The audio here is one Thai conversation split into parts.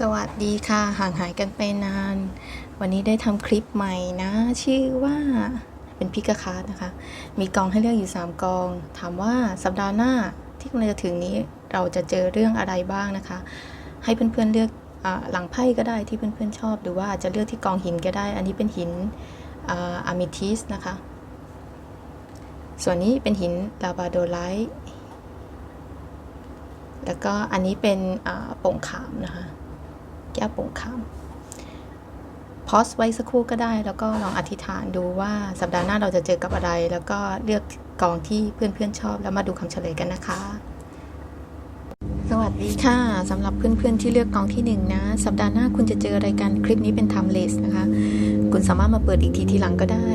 สวัสดีค่ะ ห่างหายกันไปนาน วันนี้ได้ทำคลิปใหม่นะ ชื่อว่าเป็นพิกาคาร์นะคะ มีกองให้เลือกอยู่ 3 กอง ถามว่าสัปดาห์หน้าที่กำลังจะถึงนี้เราจะเจอเรื่องอะไรบ้างนะคะ ให้เพื่อนๆเลือกอหลังไพ่ก็ได้ที่เพื่อนๆชอบ หรือว่าอาจจะเลือกที่กองหินก็ได้ อันนี้เป็นหินอะมิทิสนะคะ ส่วนนี้เป็นหินลาบาโดไลท์แล้วก็อันนี้เป็นโป่งขามนะคะ แก้วโป่งขามพอสไว้สักครู่ก็ได้ แล้วก็ลองอธิษฐานดูว่าสัปดาห์หน้าเราจะเจอกับอะไร แล้วก็เลือกกองที่เพื่อนๆชอบ แล้วมาดูคำเฉลยกันนะคะ สวัสดีค่ะสำหรับเพื่อนๆที่เลือกกองที่หนึ่งนะ สัปดาห์หน้าคุณจะเจออะไรกันคลิปนี้เป็น timeless นะคะ คุณสามารถมาเปิดอีกทีทีหลังก็ได้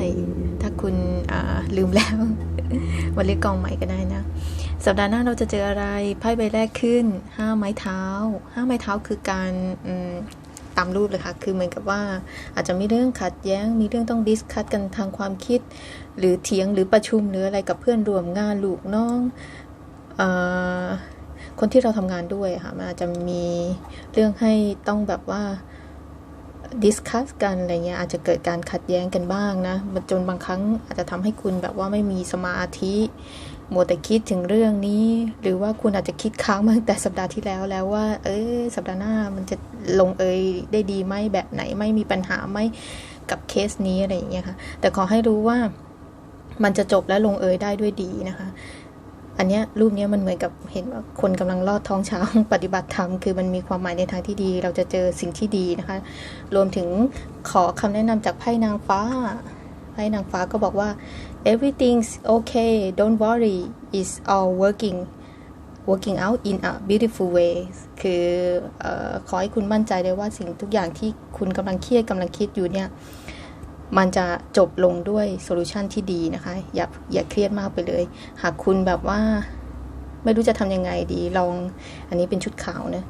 ถ้าคุณลืมแล้ว วันเลือกกองใหม่ก็ได้นะ สัปดาห์หน้าเราจะเจออะไร ไพ่ใบแรกขึ้น ห้าไม้เท้า ห้าไม้เท้าคือการตามรูปเลยค่ะ คือเหมือนกับว่าอาจจะมีเรื่องขัดแย้ง มีเรื่องต้องดิสคัตกันทางความคิด หรือเถียง หรือประชุม หรืออะไรกับเพื่อนรวมงานลูกน้องอคนที่เราทำงานด้วยค่ะ มันอาจจะมีเรื่องให้ต้องแบบว่า ดิสคัสกันอะไรเงี้ยอาจจะเกิดการขัดแย้งกันบ้างนะมันจนบางครั้งอาจจะทำให้คุณแบบว่าไม่มีสมาธิมัวแต่คิดถึงเรื่องนี้ หรือว่าคุณอาจจะคิดค้างมาตั้งแต่สัปดาห์ที่แล้วแล้วว่า เออสัปดาห์หน้ามันจะลงเอยได้ดีไหมแบบไหนไม่มีปัญหาไหมกับเคสนี้อะไรอย่างเงี้ยค่ะแต่ขอให้รู้ว่ามันจะจบและลงเอยได้ด้วยดีนะคะ อันเนี้ยรูปเนี้ยมันเหมือนกับเห็นว่าคนกำลังลอดท้องช้างปฏิบัติธรรมคือมันมีความหมายในทางที่ดี เราจะเจอสิ่งที่ดีนะคะ รวมถึงขอคำแนะนำจากไพ่นางฟ้าไพ่นางฟ้าก็บอกว่า everything's okay don't worry it's all working working out in a beautiful way คือออขอให้คุณมั่นใจเลยว่าสิ่งทุกอย่างที่คุณกำลังเครียดกำลังคิดอยู่เนี่ย มันจะจบลงด้วยโซลูชันที่ดีนะคะ อย่าอย่าเครียดมากไปเลย หากคุณแบบว่าไม่รู้จะทำยังไงดีลองอันนี้เป็นชุดขาวนะ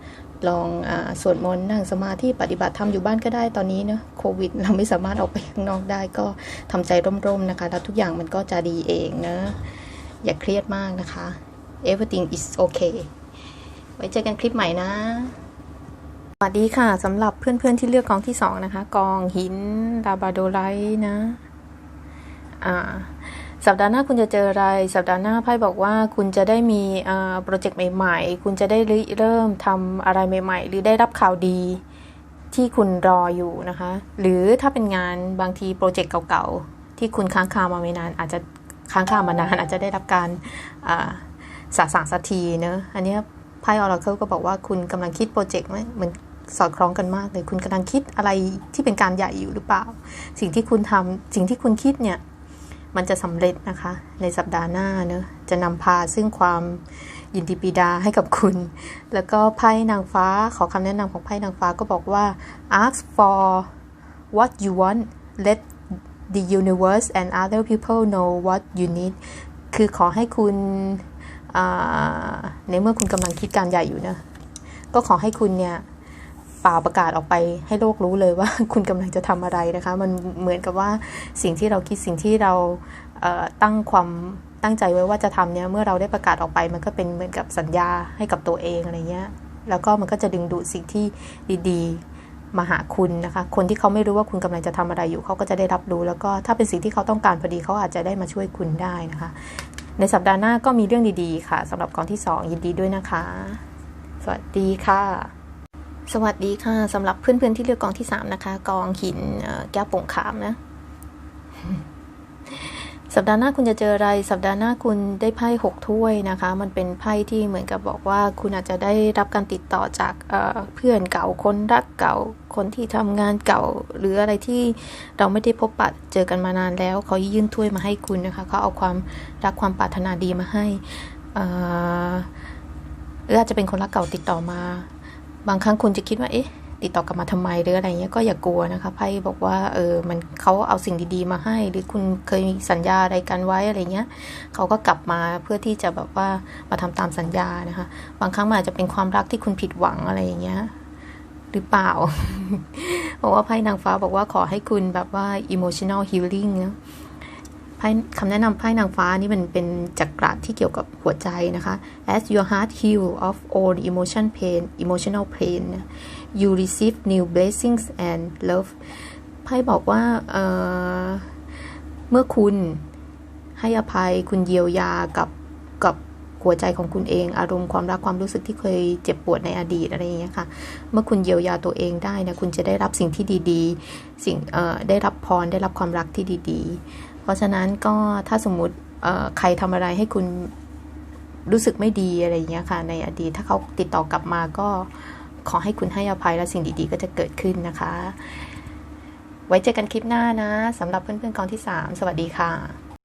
ลองอาสวดมนต์นั่งสมาธิปฏิบัติทำอยู่บ้านก็ได้ตอนนี้เนะโควิด เราไม่สามารถออกไปข้างนอกได้ก็ทำใจร่มๆนะคะ แล้วทุกอย่างมันก็จะดีเองนะ อย่าเครียดมากนะคะ everything is okay ไว้เจอกันคลิปใหม่นะ สวัสดีค่ะสำหรับเพื่อนๆที่เลือกกองที่สองนะคะ กองหินดาบาโดไลท์นะอ่าสัปดาห์หน้าคุณจะเจออะไร สัปดาห์หน้าไพ่บอกว่าคุณจะได้มีอ่าโปรเจกต์ใหม่ๆ คุณจะได้เริ่มทำอะไรใหม่ ๆ หรือได้รับข่าวดีที่คุณรออยู่นะคะ หรือถ้าเป็นงานบางทีโปรเจกต์เก่าๆ ที่คุณค้างคามาไม่นาน อาจจะค้างคามานานอาจจะได้รับการอ่าสะสางสักทีเนอะอันนี้ไพ่ออราเคิลก็บอกว่าคุณกำลังคิดโปรเจกต์เหมือน สอดคล้องกันมากเลย คุณกำลังคิดอะไรที่เป็นการใหญ่อยู่หรือเปล่า สิ่งที่คุณทำสิ่งที่คุณคิดเนี่ย มันจะสำเร็จนะคะ ในสัปดาห์หน้าเนอะจะนำพาซึ่งความยินดีปีดาให้กับคุณ แล้วก็ไพ่นางฟ้าขอคำแนะนำของไพ่นางฟ้าก็บอกว่า ask for what you want let the universe and other people know what you need คือขอให้คุณในเมื่อคุณกำลังคิดการใหญ่อยู่นะ ก็ขอให้คุณเนี่ย เป่าประกาศออกไปให้โลกรู้เลยว่าคุณกำลังจะทำอะไรนะคะ มันเหมือนกับว่าสิ่งที่เราคิดสิ่งที่เราเตั้งความตั้งใจไว้ว่าจะทำเนี่ยเมื่อเราได้ประกาศออกไปมันก็เป็นเหมือนกับสัญญาให้กับตัวเองอะไรเงี้ยแล้วก็มันก็จะดึงดูดสิ่งที่ดีๆมาหาคุณนะคะ คนที่เขาไม่รู้ว่าคุณกำลังจะทำอะไรอยู่เขาก็จะได้รับรู้ แล้วก็ถ้าเป็นสิ่งที่เขาต้องการพอดีเขาอาจจะได้มาช่วยคุณได้นะคะ ในสัปดาห์หน้าก็มีเรื่องดีๆ ค่ะสำหรับกองที่ 2 ยินดีด้วยนะคะ สวัสดีค่ะ สวัสดีค่ะสำหรับเพื่อนๆที่เลือกกองที่3นะคะ กองหินแก้วโป่งขามนะ สัปดาห์หน้าคุณจะเจออะไร สัปดาห์หน้าคุณได้ไพ่หกถ้วยนะคะ มันเป็นไพ่ที่เหมือนกับบอกว่า คุณอาจจะได้รับการติดต่อจากเเพื่อนเก่าคนรักเก่าคนที่ทำงานเก่า หรืออะไรที่เราไม่ได้พบปะเจอกันมานานแล้วเขายื่นถ้วยมาให้คุณนะคะเขาเอาความรักความปรารถนาดีมาให้อ่อหรืออาจจะเป็นคนรักเก่าติดต่อมา บางครั้งคุณจะคิดว่าเอ๊ะติดต่อกลับมาทำไมหรืออะไรเงี้ยก็อย่ากลัวนะคะไพ่บอกว่าเออมันเขาเอาสิ่งดีๆมาให้ หรือคุณเคยมีสัญญาอะไรกันไว้อะไรเงี้ยเขาก็กลับมาเพื่อที่จะแบบว่ามาทำตามสัญญานะคะ บางครั้งมันอาจจะเป็นความรักที่คุณผิดหวังอะไรอย่างเงี้ยหรือเปล่า บอกว่าไพ่นางฟ้าบอกว่าขอให้คุณแบบว่า emotional healing นะ ไพ่คำแนะนำไพ่นางฟ้านี่มันเป็นจักระที่เกี่ยวกับหัวใจนะคะ as your heart heal of all emotion pain emotional pain you receive new blessings and love ไพ่บอกว่าเเมื่อคุณให้อภัยคุณเยียวยากับกับหัวใจของคุณเอง อารมณ์ความรักความรู้สึกที่เคยเจ็บปวดในอดีตอะไรอย่างเงี้ยค่ะ เมื่อคุณเยียวยาตัวเองได้นะคุณจะได้รับสิ่งที่ดีๆ สิ่งได้รับพรได้รับความรักที่ดีๆ ราะฉะนั้นก็ถ้าสมมุติใครทำอะไรให้คุณรู้สึกไม่ดีอะไรอย่างเงี้ยค่ะ ในอดีตถ้าเขาติดต่อกลับมาก็ขอให้คุณให้อภัยและสิ่งดีๆ ก็จะเกิดขึ้นนะคะ ไว้เจอกันคลิปหน้านะสำหรับเพื่อนๆกองที่ 3 สวัสดีค่ะ